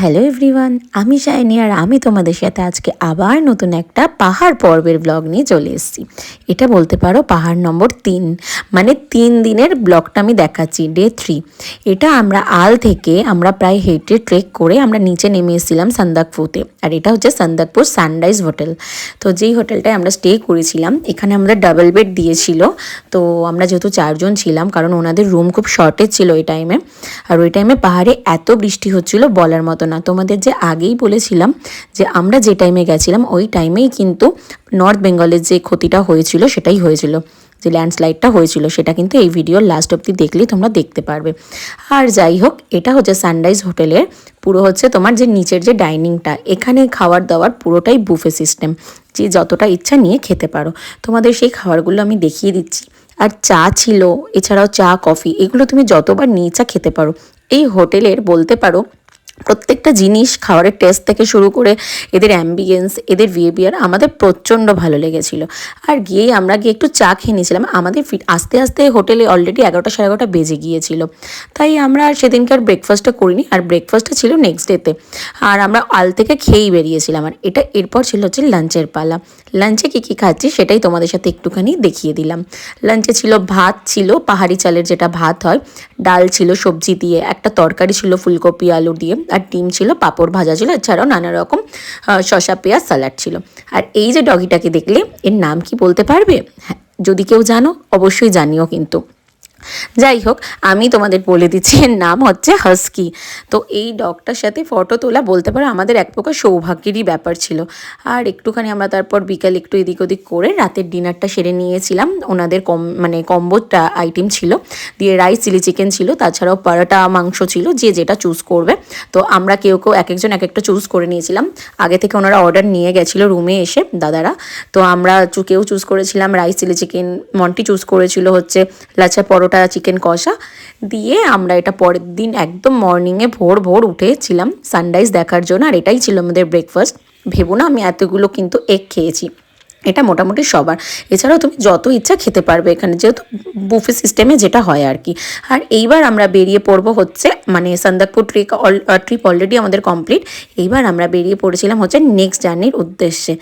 Hello everyone, আমি shiny আর আমি তোমাদের সাথে আজকে আবার নতুন একটা পাহাড় পর্বের ব্লগ নিয়ে চলে এসেছি। এটা বলতে পারো পাহাড় নম্বর তিন মানে তিন দিনের ব্লগটা আমি দেখাচ্ছি ডে থ্রি এটা আমরা আল থেকে আমরা প্রায় হেঁটে ট্রেক করে আমরা নিচে নেমে এসেছিলাম সান্দাকপুতে আর এটা হচ্ছে সান্দাকপুর সানরাইজ হোটেল। তো যেই হোটেলটায় আমরা স্টে করেছিলাম, এখানে আমাদের ডাবল বেড দিয়েছিল। তো আমরা যেহেতু চারজন ছিলাম, কারণ ওনাদের রুম খুব শর্টেজ ছিল ওই টাইমে আর ওই টাইমে পাহাড়ে এত বৃষ্টি হচ্ছিল বলার মতো না। তোমাদের যে আগেই বলেছিলাম যে আমরা যে টাইমে গেছিলাম, ওই টাইমেই কিন্তু নর্থ বেঙ্গলের যে ক্ষতিটা হয়েছিল, সেটাই হয়েছিল। যে ল্যান্ডস্লাইডটা হয়েছিল, সেটা কিন্তু এই ভিডিওর লাস্ট অব্দি দেখলেই তোমরা দেখতে পারবে। আর যাই হোক, এটা হচ্ছে সানরাইজ হোটেলের পুরো হচ্ছে তোমার যে নিচের যে ডাইনিংটা এখানে খাবার দাবার পুরোটাই বুফে সিস্টেম যে যতটা ইচ্ছা নিয়ে খেতে পারো। তোমাদের সেই খাবারগুলো আমি দেখিয়ে দিচ্ছি। আর চা ছিল, এছাড়াও চা, কফি, এগুলো তুমি যতবার নিয়ে চা খেতে পারো, এই হোটেলের বলতে পারো প্রত্যেকটা জিনিস খাবারের টেস্ট থেকে শুরু করে এদের অ্যাম্বিয়েন্স এদের বিহেভিয়ার আমাদের প্রচণ্ড ভালো লেগেছিল। আর গিয়েই আমরা গিয়ে একটু চা খেয়ে নিয়েছিলাম। আমাদের আস্তে আস্তে হোটেলে অলরেডি এগারোটা সাড়ে এগারোটা বেজে গিয়েছিল। তাই আমরা আর সেদিনকে আর ব্রেকফাস্টটা করিনি। আর ব্রেকফাস্টটা ছিল নেক্সট ডেতে আর আমরা আল থেকে খেয়েই বেরিয়েছিলাম। আর এটা এরপর ছিল হচ্ছে লাঞ্চের পালা। লাঞ্চে কী কী খাচ্ছি সেটাই তোমাদের সাথে একটুখানি দেখিয়ে দিলাম। লাঞ্চে ছিল ভাত ছিল, পাহাড়ি চালের যেটা ভাত হয়, ডাল ছিল সবজি দিয়ে, একটা তরকারি ছিল ফুলকপি, আলু দিয়ে। আর ডিম ছিল, পাঁপড় ভাজা ছিল, এছাড়াও নানা রকম শশা পেঁয়াজ স্যালাড ছিল। আর এই যে ডগিটাকে দেখলে, এর নাম কি বলতে পারবে? হ্যাঁ যদি কেউ জানো, অবশ্যই জানিও কিন্তু। যাই হোক আমি তোমাদের বলে দিচ্ছি, এর নাম হচ্ছে হাস্কি। তো এই ডগটার সাথে ফটো তোলা বলতে পারো, আমাদের এক প্রকার সৌভাগ্যেরই ব্যাপার ছিল। আর একটুখানি আমরা তারপর বিকাল একটু এদিক ওদিক করে রাতের ডিনারটা সেরে নিয়েছিলাম। ওনাদের কম মানে কম্বোটা আইটেম ছিল। দিয়ে রাইস চিলি চিকেন ছিল, তাছাড়াও পরোটা, মাংস ছিল, যে যেটা চুজ করবে। তো আমরা কেউ কেউ এক একজন এক একটা চুজ করে নিয়েছিলাম। আগে থেকে ওনারা অর্ডার নিয়ে গেছিল রুমে এসে, দাদারা। তো আমরা কেউ চুজ করেছিলাম rice chilli chicken Monti choose করেছিল হচ্ছে লাচা পরোটা চিকেন কষা দিয়ে আমরা এটা পরের দিন একদম মর্নিংয়ে ভোর ভোর উঠেছিলাম সানরাইজ দেখার জন্য, আর এটাই ছিল আমাদের ব্রেকফাস্ট ভেবো না, আমি এতগুলো কিন্তু এগ খেয়েছি। এটা মোটামুটি সবার। এছাড়াও তুমি যত ইচ্ছা খেতে পারবে এখানে, যেহেতু বুফে সিস্টেমে যেটা হয় আর কি। আর এইবার আমরা বেরিয়ে পড়ব হচ্ছে মানে সন্দাকপুর ট্রিক ট্রিপ অলরেডি আমাদের কমপ্লিট এইবার আমরা বেরিয়ে পড়েছিলাম হচ্ছে নেক্সট জার্নির উদ্দেশ্যে।